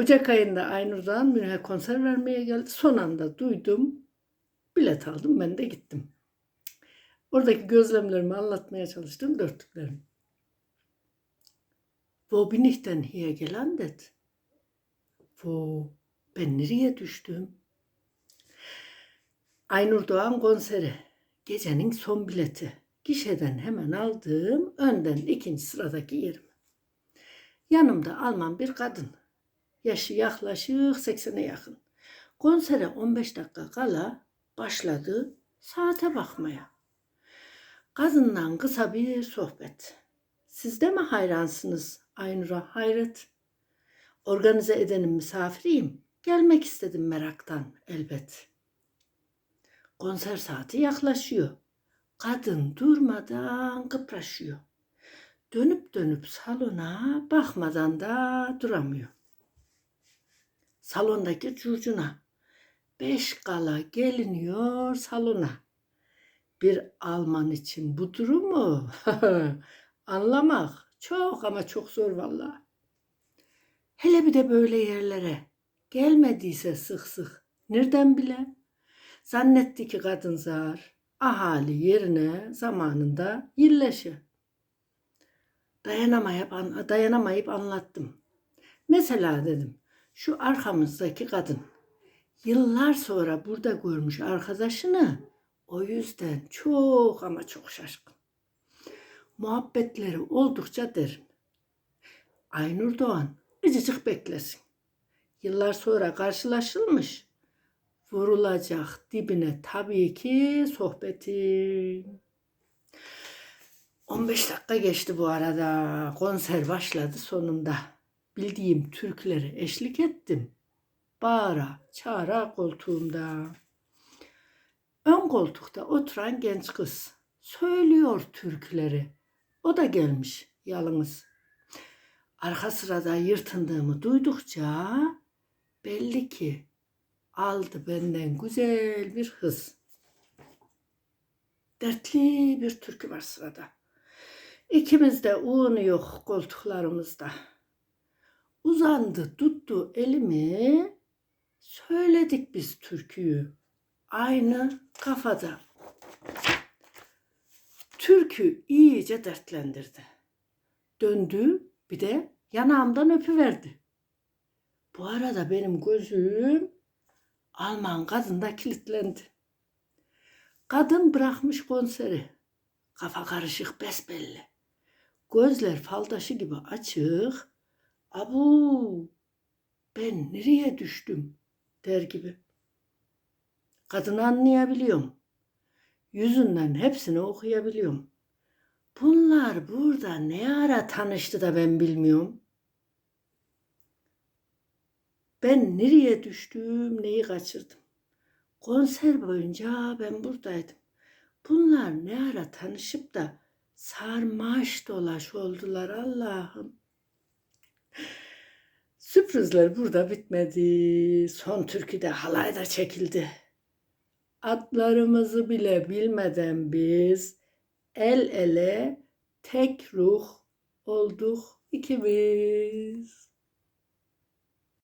Ocak ayında Aynur'dan Münih'e konser vermeye geldi. Son anda duydum. Bilet aldım ben de gittim. Oradaki gözlemlerimi anlatmaya çalıştım dörtlüklerim. Wo bin ich denn hier gelandet? Wo ben nereye düştüm? Aynur Doğan konseri. Gecenin son bileti. Gişeden hemen aldığım önden ikinci sıradaki yerim. Yanımda Alman bir kadın. Yaşı yaklaşık 80'e yakın. Konsere 15 dakika kala başladı saate bakmaya. Kadından kısa bir sohbet. Siz de mi hayransınız Aynur'a hayret? Organize edenin misafiriyim. Gelmek istedim meraktan elbet. Konser saati yaklaşıyor. Kadın durmadan kıpraşıyor. Dönüp dönüp salona bakmadan da duramıyor. Salondaki curcuna. Beş kala geliniyor salona. Bir Alman için bu durumu anlamak çok ama çok zor vallahi. Hele bir de böyle yerlere gelmediyse sık sık nereden bile? Zannetti ki kadın zar ahali yerine zamanında yerleşir. Dayanamayıp, dayanamayıp anlattım. Mesela dedim şu arkamızdaki kadın yıllar sonra burada görmüş arkadaşını o yüzden çok ama çok şaşkın. Muhabbetleri oldukça derin. Aynur Doğan ıcıcık beklesin. Yıllar sonra karşılaşılmış. Vurulacak dibine tabii ki sohbetin. 15 dakika geçti bu arada. Konser başladı sonunda. Bildiğim türküleri eşlik ettim. Bağıra, çağıra koltuğumda. Ön koltukta oturan genç kız söylüyor türküleri. O da gelmiş yalnız. Arka sırada yırtındığımı duydukça belli ki aldı benden güzel bir hız. Dertli bir türkü var sırada. İkimiz de un yok koltuklarımızda. Uzandı tuttu elimi söyledik biz türküyü. Aynı kafada. Türkü iyice dertlendirdi. Döndü bir de yanağımdan öpüverdi. Bu arada benim gözüm Alman kadında kilitlendi. Kadın bırakmış konseri. Kafa karışık besbelli. Gözler faldaşı gibi açık. Abu ben nereye düştüm der gibi. Kadını anlayabiliyorum. Yüzünden hepsini okuyabiliyorum. Bunlar burada ne ara tanıştı da ben bilmiyorum. Ben nereye düştüm, neyi kaçırdım? Konser boyunca ben buradaydım. Bunlar ne ara tanışıp da sarmaş dolaş oldular Allah'ım. Sürprizler burada bitmedi. Son türküde halay da çekildi. Adlarımızı bile bilmeden biz el ele tek ruh olduk ikimiz.